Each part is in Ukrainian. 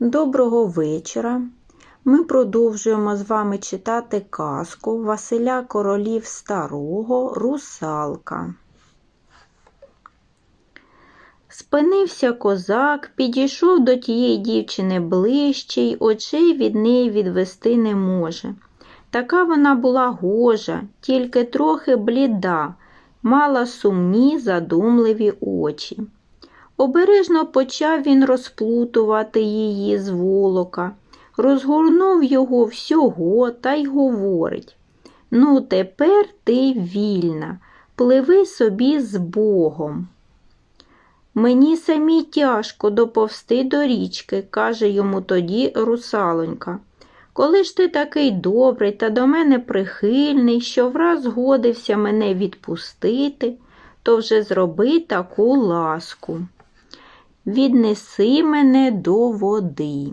Доброго вечора. Ми продовжуємо з вами читати казку Василя Королів Старого Русалка. Спинився козак, підійшов до тієї дівчини ближче й очей від неї відвести не може. Така вона була гожа, тільки трохи бліда, мала сумні, задумливі очі. Обережно почав він розплутувати її з волока, розгорнув його всього та й говорить Ну, тепер ти вільна, пливи собі з Богом. Мені самі тяжко доповсти до річки, каже йому тоді русалонька. Коли ж ти такий добрий та до мене прихильний, що враз згодився мене відпустити, то вже зроби таку ласку віднеси мене до води.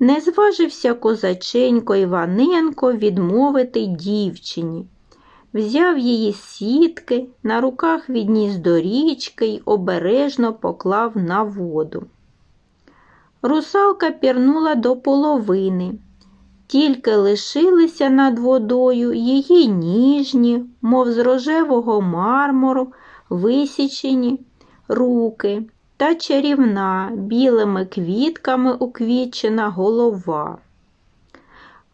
Не зважився козаченько Іваненко відмовити дівчині. Взяв її сітки, на руках відніс до річки й обережно поклав на воду. Русалка пірнула до половини, тільки лишилися над водою її ніжні, мов з рожевого мармуру, висічені руки та чарівна білими квітками уквічена голова.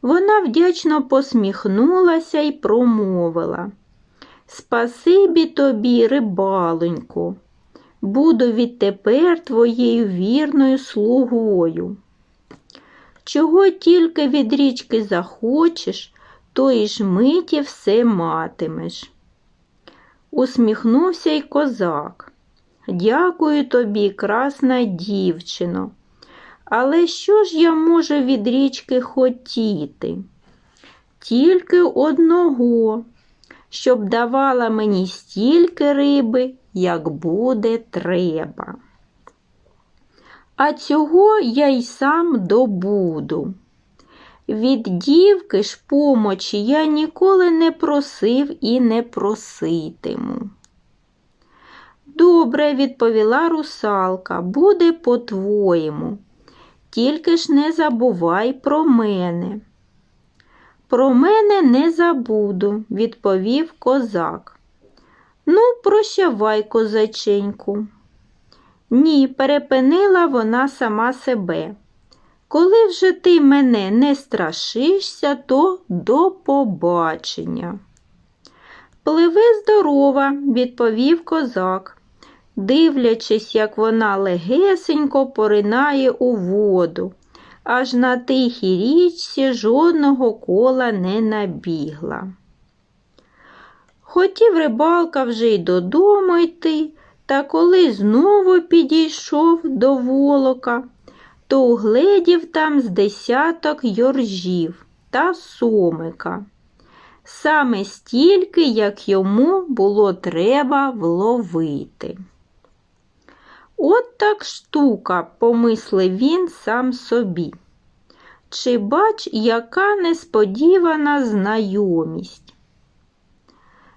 Вона вдячно посміхнулася і промовила Спасибі тобі, рибалоньку, буду відтепер твоєю вірною слугою. Чого тільки від річки захочеш, тої ж миті все матимеш. Усміхнувся й козак. Дякую тобі, красна дівчино. Але що ж я можу від річки хотіти? Тільки одного, щоб давала мені стільки риби, як буде треба. А цього я й сам добуду. Від дівки ж помочі я ніколи не просив і не проситиму. Добре, відповіла русалка, буде по-твоєму. Тільки ж не забувай про мене. Про мене не забуду, відповів козак. Ну, прощавай, козаченьку. Ні, перепинила вона сама себе. Коли вже ти мене не страшишся, то до побачення. Пливи здорова, відповів козак дивлячись, як вона легесенько поринає у воду, аж на тихій річці жодного кола не набігла. Хотів рибалка вже й додому йти, та коли знову підійшов до волока, то угледів там з десяток йоржів та сомика. Саме стільки, як йому було треба вловити. От так штука, помислив він сам собі. Чи бач, яка несподівана знайомість?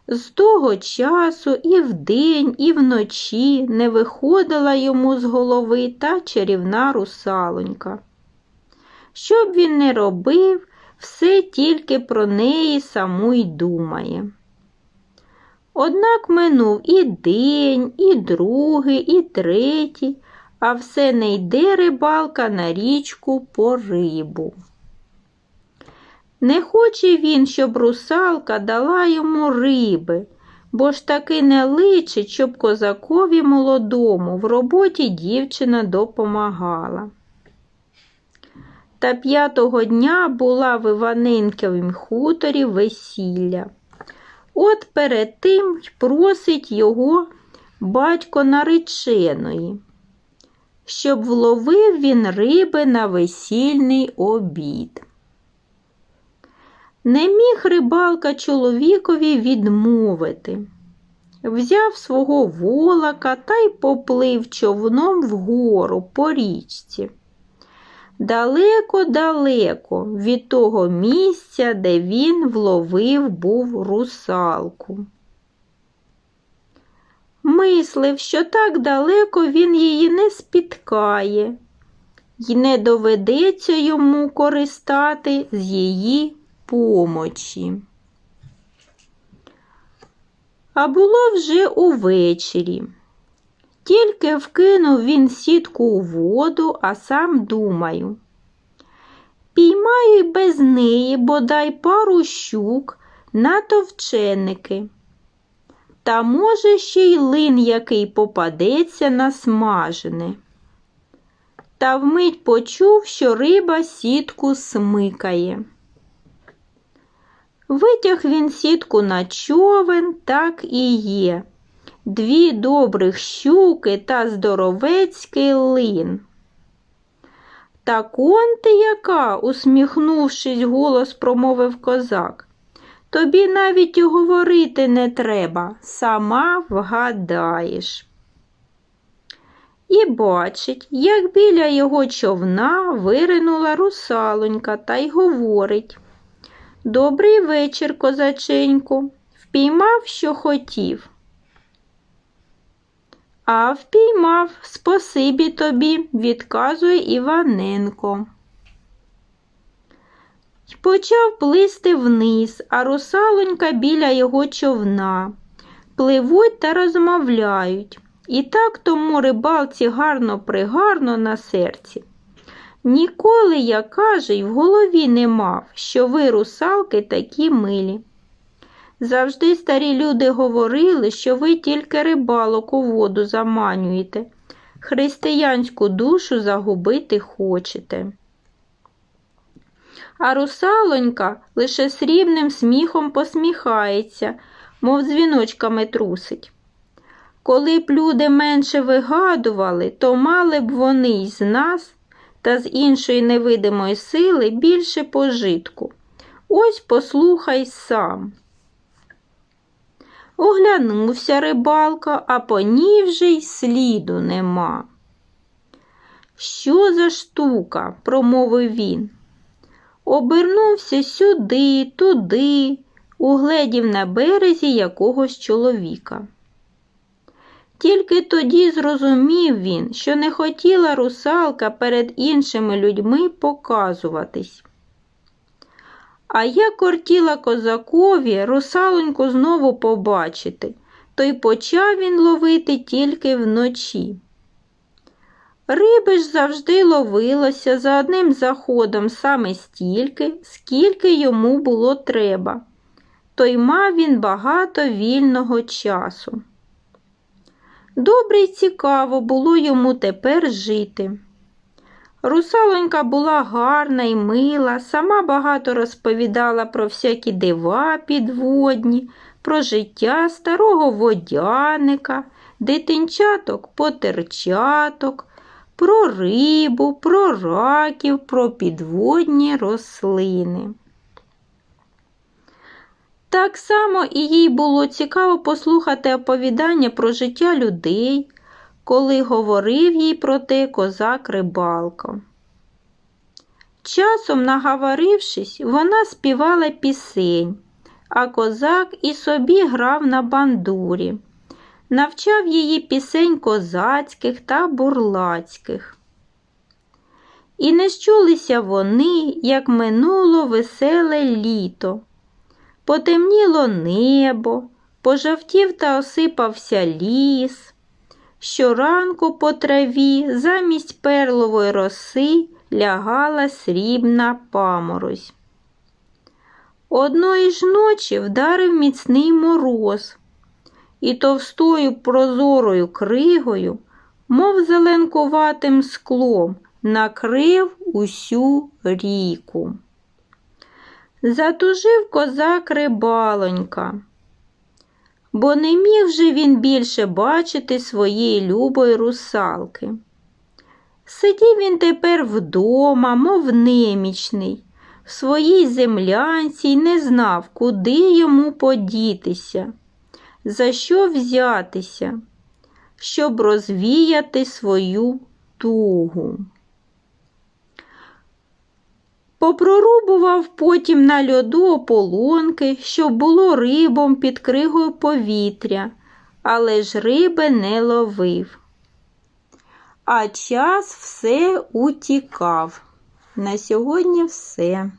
З того часу і вдень, і вночі не виходила йому з голови та чарівна русалонька. Що б він не робив, все тільки про неї саму й думає. Однак минув і день, і другий, і третій, а все не йде рибалка на річку по рибу. Не хоче він, щоб русалка дала йому риби, бо ж таки не личить, щоб козакові молодому в роботі дівчина допомагала. Та п'ятого дня була в Іваненковім хуторі весілля. От перед тим просить його батько нареченої, щоб вловив він риби на весільний обід. Не міг рибалка чоловікові відмовити. Взяв свого волока та й поплив човном вгору по річці далеко-далеко від того місця, де він вловив був русалку. Мислив, що так далеко він її не спіткає, й не доведеться йому користати з її помочі. А було вже увечері. Тільки вкинув він сітку у воду, а сам думаю. Піймаю без неї бодай пару щук на товченики. Та може ще й лин який попадеться на смажене. Та вмить почув, що риба сітку смикає. Витяг він сітку на човен, так і є. Дві добрих щуки та здоровецький лин. Так он ти яка, усміхнувшись, голос промовив козак. Тобі навіть і говорити не треба, сама вгадаєш. І бачить, як біля його човна виринула русалонька та й говорить Добрий вечір, козаченьку, впіймав, що хотів. А впіймав, спасибі тобі, відказує Іваненко. Почав плисти вниз, а русалонька біля його човна. Пливуть та розмовляють. І так тому рибалці гарно пригарно на серці. Ніколи, я каже, й в голові не мав, що ви, русалки, такі милі. Завжди старі люди говорили, що ви тільки рибалок у воду заманюєте, християнську душу загубити хочете. А русалонька лише срібним сміхом посміхається, мов дзвіночками трусить. Коли б люди менше вигадували, то мали б вони й з нас та з іншої невидимої сили більше пожитку. Ось послухай сам. Оглянувся рибалка, а по ній вже й сліду нема. Що за штука? промовив він. Обернувся сюди, туди, угледів на березі якогось чоловіка. Тільки тоді зрозумів він, що не хотіла русалка перед іншими людьми показуватись. А я кортіла козакові русалоньку знову побачити, то й почав він ловити тільки вночі. Риби ж завжди ловилося за одним заходом саме стільки, скільки йому було треба, то й мав він багато вільного часу. Добре й цікаво було йому тепер жити. Русалонька була гарна й мила, сама багато розповідала про всякі дива підводні, про життя старого водяника, дитинчаток потерчаток, про рибу, про раків, про підводні рослини. Так само і їй було цікаво послухати оповідання про життя людей, коли говорив їй про те козак рибалко. Часом, наговорившись, вона співала пісень, а козак і собі грав на бандурі, навчав її пісень козацьких та бурлацьких. І не щулися вони, як минуло веселе літо. Потемніло небо, пожовтів та осипався ліс. Щоранку по траві замість перлової роси лягала срібна паморозь. Одної ж ночі вдарив міцний мороз, і товстою прозорою кригою, мов зеленкуватим склом, накрив усю ріку. Затужив козак рибалонька, бо не міг же він більше бачити своєї любої русалки. Сидів він тепер вдома, мов немічний, в своїй землянці й не знав, куди йому подітися, за що взятися, щоб розвіяти свою тугу. Попрорубував потім на льоду ополонки, щоб було рибом під кригою повітря, але ж риби не ловив. А час все утікав. На сьогодні все.